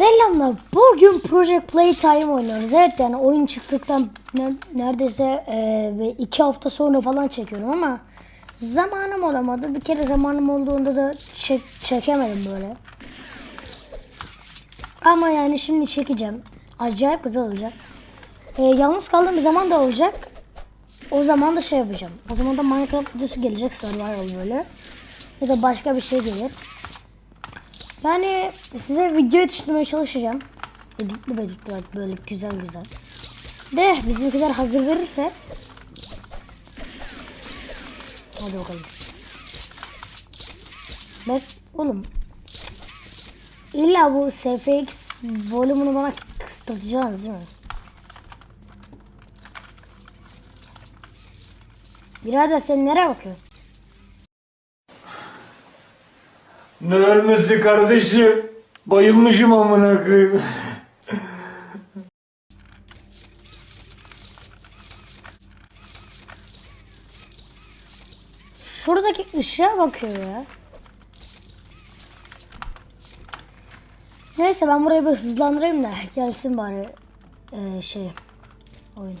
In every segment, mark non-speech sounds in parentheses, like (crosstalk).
Selamlar. Bugün Project Playtime oynuyoruz. Evet yani oyun çıktıktan ne- neredeyse e, iki hafta sonra falan çekiyorum ama zamanım olamadı. Bir kere zamanım olduğunda da çek, çekemedim böyle. Ama yani şimdi çekeceğim. Acayip güzel olacak. E, yalnız kaldığım bir zaman da olacak. O zaman da şey yapacağım. O zaman da Minecraft videosu gelecek survival böyle. Ya da başka bir şey gelir. Yani size video yetiştirmeye çalışacağım. Editli editli böyle güzel güzel. De bizimkiler hazır verirse. Hadi bakalım. Bak oğlum. İlla bu SFX volümünü bana kısıtlayacaksınız değil mi? Birader sen nereye bakıyorsun? Ne ölmesi kardeşim? Bayılmışım amına koyayım. Şuradaki ışığa bakıyor ya. Neyse ben burayı bir hızlandırayım da gelsin bari eee, şey oyun.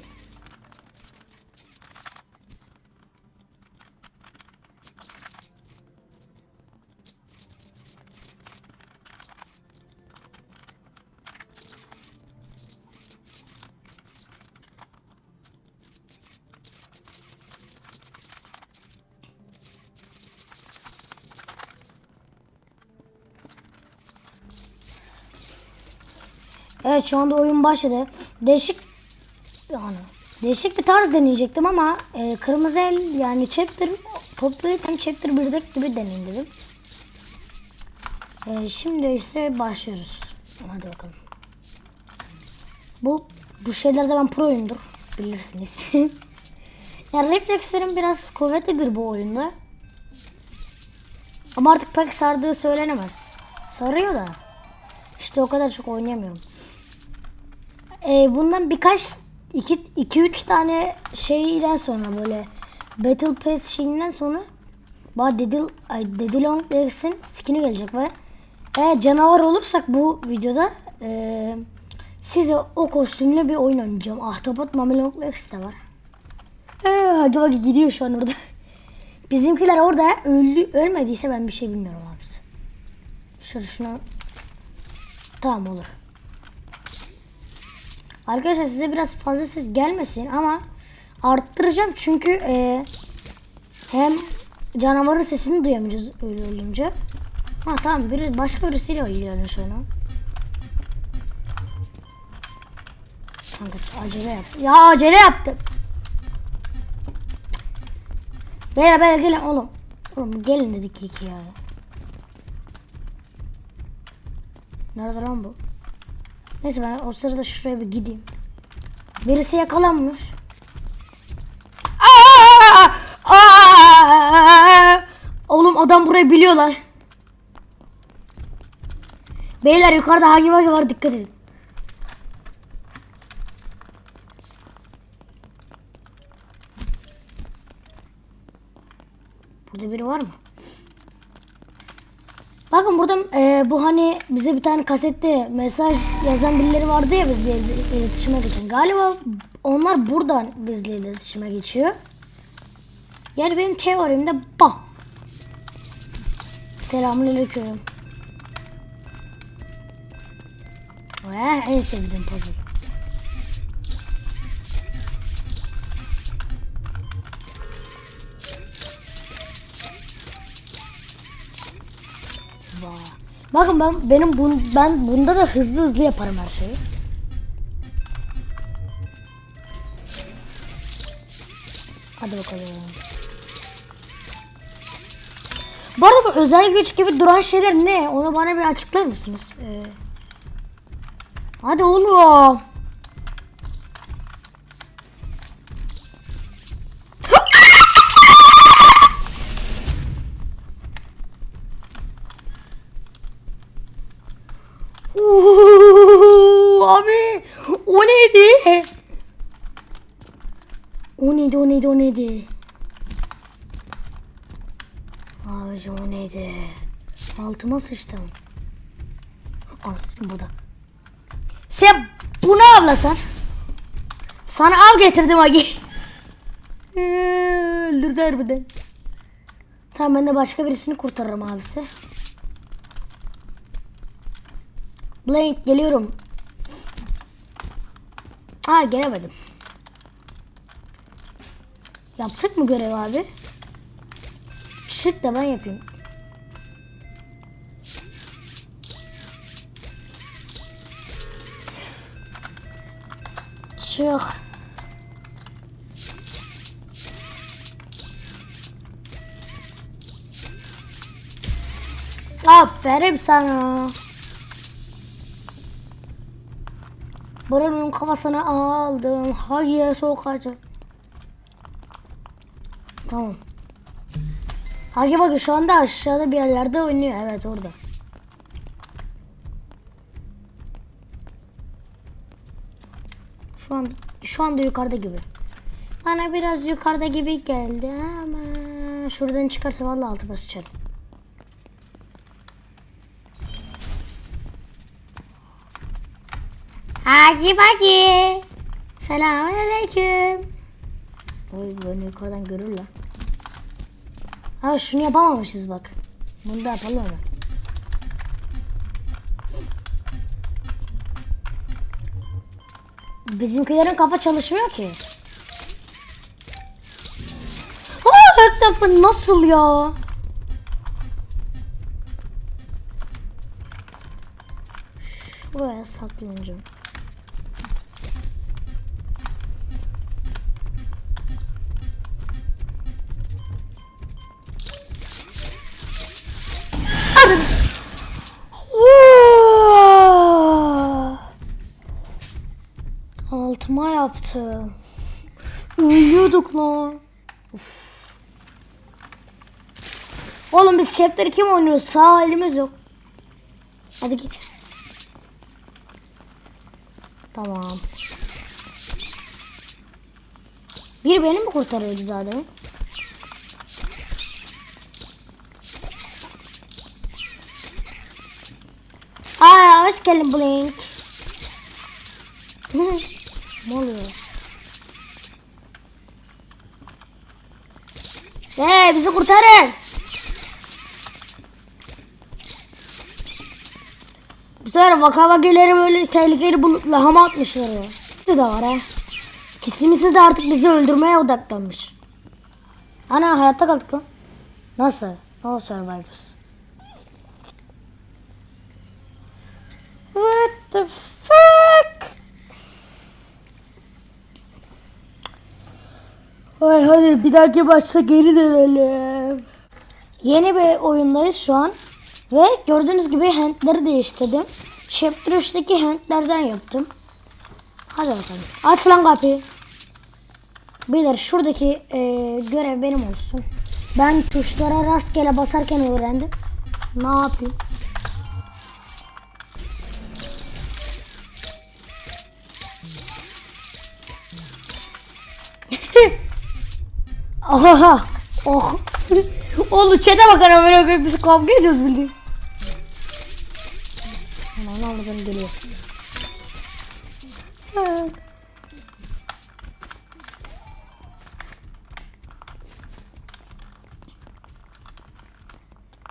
Evet şu anda oyun başladı. Değişik yani değişik bir tarz deneyecektim ama e, kırmızı el yani chapter toplayıp hem chapter 1'deki gibi deneyim dedim. E, şimdi ise başlıyoruz. Hadi bakalım. Bu bu şeylerde ben proyumdur. Bilirsiniz. (laughs) yani reflekslerim biraz kuvvetlidir bu oyunda. Ama artık pek sardığı söylenemez. Sarıyor da. İşte o kadar çok oynayamıyorum. Ee, bundan birkaç 2 3 tane şeyden sonra böyle Battle Pass şeyinden sonra bana Dedil ay Dedilong Lex'in skin'i gelecek ve eğer canavar olursak bu videoda ee, size o kostümle bir oyun oynayacağım. Ahtapot Mamelong Lex de var. Ee, hadi bak gidiyor şu an orada. (laughs) Bizimkiler orada öldü, ölmediyse ben bir şey bilmiyorum abisi. Şöyle şuna Tamam olur. Arkadaşlar size biraz fazla ses gelmesin ama arttıracağım çünkü e, hem canavarın sesini duyamayacağız öyle olunca. Ha tamam biri başka birisiyle ilgileniyor an. Kanka acele yap. Ya acele yaptım. Beyler beyler gelin oğlum. Oğlum gelin dedik iki ya. Nerede lan bu? Neyse ben o sırada şuraya bir gideyim. Birisi yakalanmış. Aa! Aa! Oğlum adam burayı biliyorlar. Beyler yukarıda hagi vagi var dikkat edin. Burada biri var mı? Bakın burada e, bu hani bize bir tane kasette mesaj yazan birileri vardı ya bizle il- iletişime geçen. Galiba onlar buradan bizle iletişime geçiyor. Yani benim teorimde bu. Selamünaleyküm. Eh, en sevdiğim puzzle. Bakın ben benim bun, ben bunda da hızlı hızlı yaparım her şeyi. Hadi bakalım. Bu arada bu özel güç gibi duran şeyler ne? Onu bana bir açıklar mısınız? Ee, hadi oğlum. Neydi? O neydi o neydi o neydi? Abicim o neydi? Altıma sıçtım. Anasını bu da. Sen bunu avlasan. Sana av getirdim Agi. (laughs) Öldürdü harbiden. Tamam ben de başka birisini kurtarırım abisi. Blank geliyorum. Aa gelemedim. Yaptık mı görev abi? Şık da ben yapayım. Çık. Aferin sana. Buranın kafasını aldım. Hayır sokacağım. Tamam. Hagi bakın şu anda aşağıda bir yerlerde oynuyor. Evet orada. Şu an şu anda yukarıda gibi. Bana biraz yukarıda gibi geldi ama şuradan çıkarsa vallahi altı basacağım. Hagi bagi. Selamünaleyküm. Oy beni yukarıdan görürler. Ha şunu yapamamışız bak. Bunu da yapalım hemen. Bizimkilerin kafa çalışmıyor ki. Aa, Öktepe nasıl ya? Şuraya saklanacağım. Yaptım. Uyuyorduk lan. Uf. Oğlum biz şefleri kim oynuyoruz? Sağ elimiz yok. Hadi git. Tamam. Bir beni mi kurtarıyordu zaten? Aa hoş geldin Blink. (laughs) ne oluyor? Bizi kurtarın. Bu sefer vaka vakileri böyle tehlikeli bulup lahama atmışlar ya. Bir de var ha. Kesimisi de artık bizi öldürmeye odaklanmış. Ana hayatta kaldık lan. Nasıl? No survivors. Ay hadi bir dahaki başta geri dönelim. Yeni bir oyundayız şu an. Ve gördüğünüz gibi handleri değiştirdim. Chapter 3'teki handlerden yaptım. Hadi bakalım. Aç lan kapıyı. Beyler şuradaki e, görev benim olsun. Ben tuşlara rastgele basarken öğrendim. Ne yapayım? Aha. Oh. Oğlum çete bakar ama koyayım biz kavga ediyoruz bildiğin. Aman Allah'ım geliyor. Ha.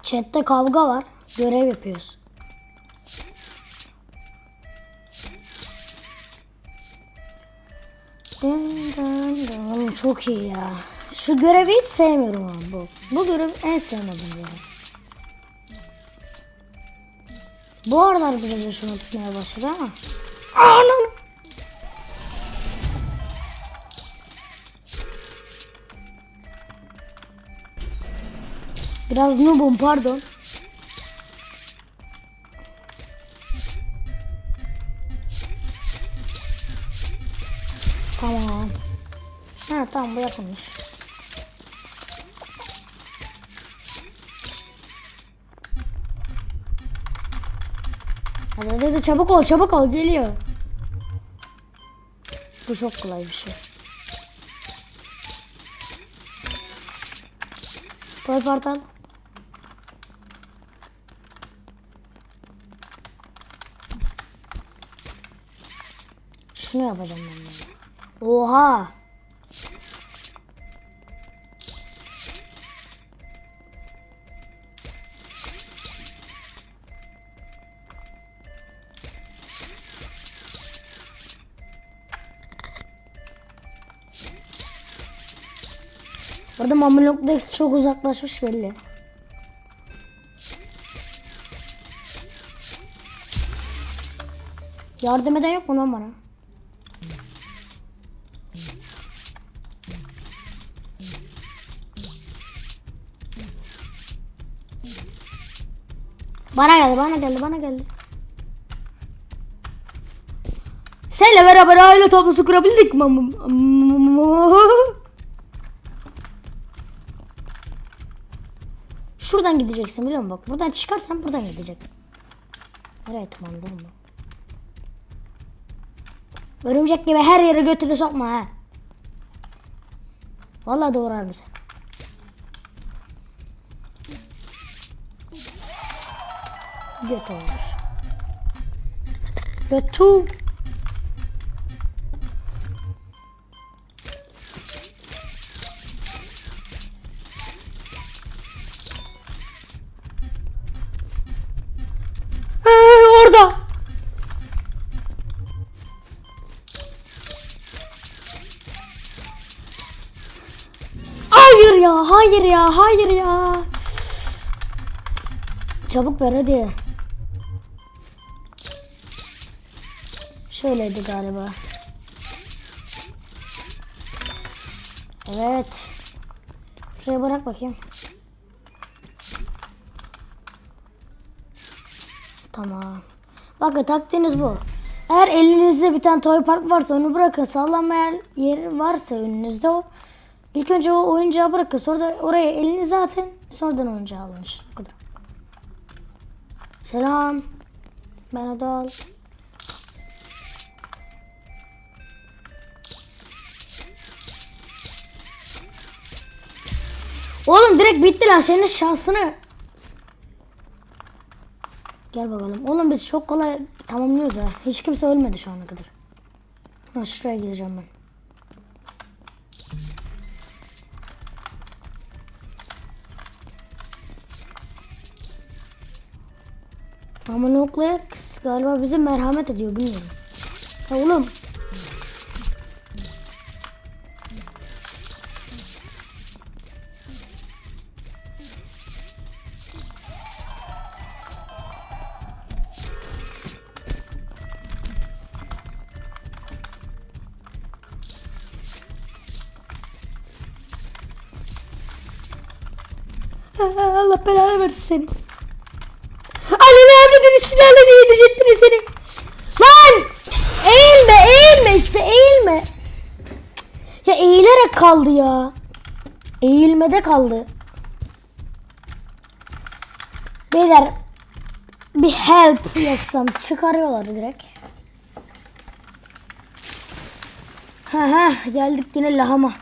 Chat'te kavga var. Görev yapıyoruz. Dın dın dın. Çok iyi ya. Şu görevi hiç sevmiyorum abi bu. Bu görev en sevmediğim görev. Bu aralar biraz hoşuma tutmaya başladı ama. Anam. Biraz noobum pardon. Hadi çabuk ol çabuk ol geliyor. Bu çok kolay bir şey. Toy portal. Şunu yapacağım ben. Oha. Mamelok Dex çok uzaklaşmış belli. Yardım eden yok mu lan bana? Bana geldi, bana geldi, bana geldi. Seninle beraber aile tablosu kurabildik mi? Şuradan gideceksin biliyor musun? Bak buradan çıkarsan buradan gidecek. Nereye tımandım mı? Örümcek gibi her yere götürü sokma ha. Vallahi doğrar mısın? Göt olmuş. Götü. Hayır ya. Çabuk ver hadi. Şöyleydi galiba. Evet. Şuraya bırak bakayım. Tamam. Bakın taktiğiniz bu. Eğer elinizde bir tane toy park varsa onu bırakın. Sallanmayan yer varsa önünüzde o. İlk önce o oyuncağı bırakın. Sonra da oraya elinizi atın. Sonradan oyuncağı alın işte. Bu kadar. Selam. Ben Adal. Oğlum direkt bitti lan senin şansını. Gel bakalım. Oğlum biz çok kolay tamamlıyoruz ha. Hiç kimse ölmedi şu ana kadar. Ha şuraya gideceğim ben. Ama kız galiba bize merhamet ediyor bilmiyorum. Ya oğlum. (laughs) Allah belanı versin. Anneni avradını silahla ne yedirecektin seni? Lan! Eğilme eğilme işte eğilme. Ya eğilerek kaldı ya. Eğilmede kaldı. Beyler bir help yazsam çıkarıyorlar direkt. Ha ha geldik yine lahama.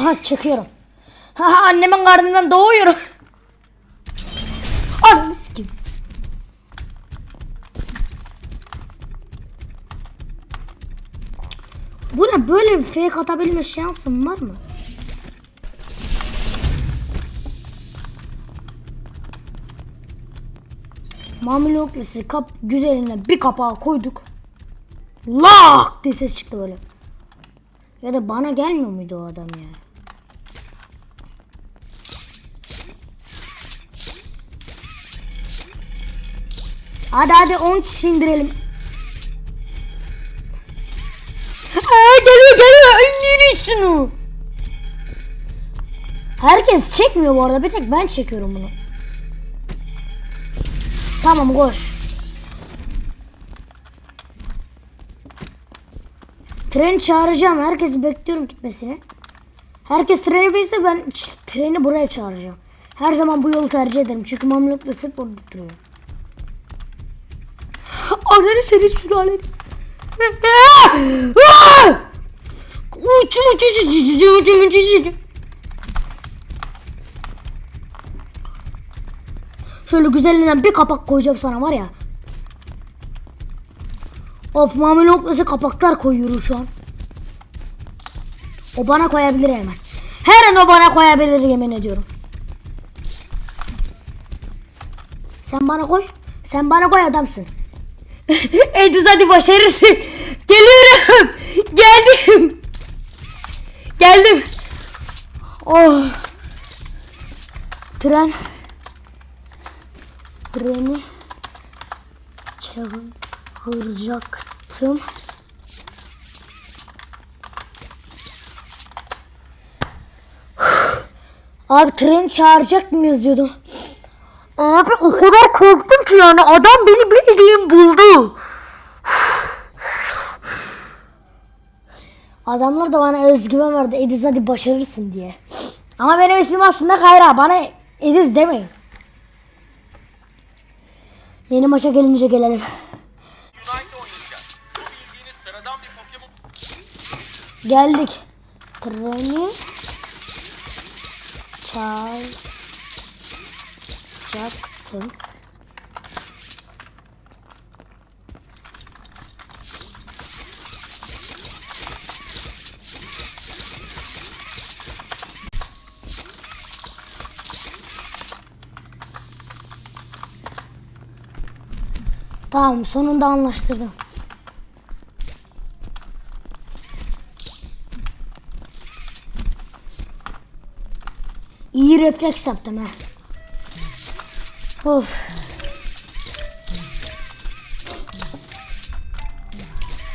Aha çekiyorum. Ha annemin karnından doğuyorum. Ananı sikeyim. Bu ne böyle bir fake atabilme şansım var mı? Mamuli oklisi kap güzeline bir kapağı koyduk. Lak diye ses çıktı böyle. Ya da bana gelmiyor muydu o adam ya? Hadi hadi 10 kişi indirelim. Aa, geliyor geliyor indirin şunu. Herkes çekmiyor bu arada bir tek ben çekiyorum bunu. Tamam koş. Tren çağıracağım. Herkesi bekliyorum gitmesini. Herkes trene binse ben treni buraya çağıracağım. Her zaman bu yolu tercih ederim. Çünkü mamlukla hep orada duruyor. Ananı seni sülalen. Şöyle güzelinden bir kapak koyacağım sana var ya. Of mamul noktası kapaklar koyuyorum şu an. O bana koyabilir hemen. Her an o bana koyabilir yemin ediyorum. Sen bana koy. Sen bana koy adamsın. Ediz hadi başarırsın. Geliyorum. Geldim. Geldim. Oh. Tren. Treni çağıracaktım. Abi tren çağıracak mı yazıyordu. Abi o kadar korktum ki yani adam beni bildiğin buldu. Adamlar da bana özgüven verdi. Ediz hadi başarırsın diye. Ama benim ismim aslında Kayra. Bana Ediz demeyin. Yeni maça gelince gelelim. Geldik. Treni çağıracaktım. Tamam sonunda anlaştırdım. İyi refleks yaptım ha. Of.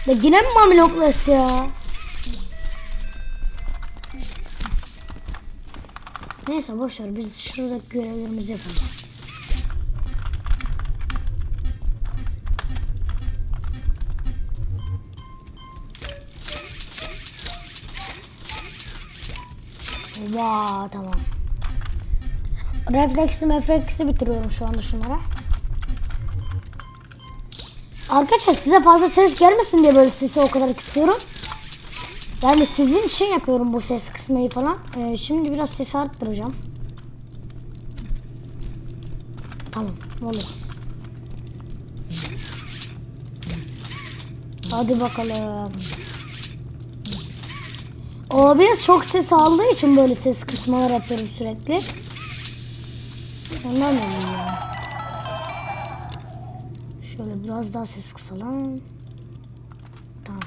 Ya yine mi mamiloklas ya? Neyse boşver biz şuradaki görevlerimizi yapalım. Vaa tamam. Refleksi mefleksi bitiriyorum şu anda şunlara. Arkadaşlar size fazla ses gelmesin diye böyle sesi o kadar kısıyorum. Yani sizin için yapıyorum bu ses kısmayı falan. Ee, şimdi biraz sesi arttıracağım. Tamam oluyor. Hadi bakalım. OBS çok ses aldığı için böyle ses kısmalar yapıyorum sürekli. Ondan yani. Şöyle biraz daha ses kısalım. Tamam.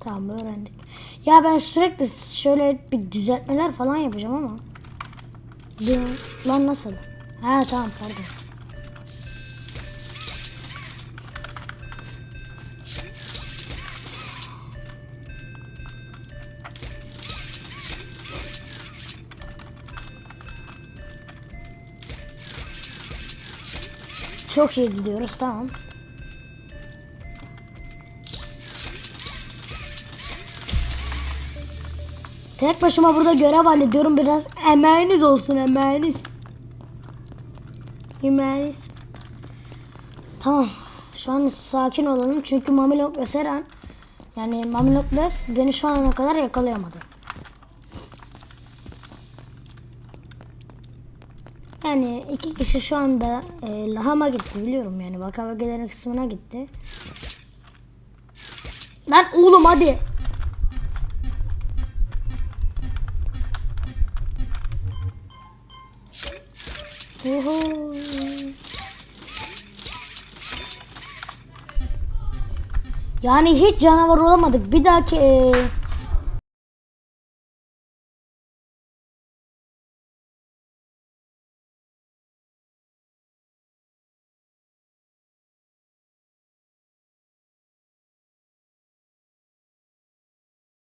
Tamam öğrendik. Ya ben sürekli şöyle bir düzeltmeler falan yapacağım ama. Lan nasıl? Ha tamam pardon. Çok iyi gidiyoruz tamam. Tek başıma burada görev hallediyorum. Biraz emeğiniz olsun emeğiniz. Emeğiniz. Tamam. Şu an sakin olalım. Çünkü Mamilok ve Seren yani Mamilok beni şu ana kadar yakalayamadı. Yani kişi şu anda e, Laham'a gitti biliyorum yani vaka bölgeleri kısmına gitti. Lan oğlum hadi. Uhu. Yani hiç canavar olamadık. Bir dahaki e,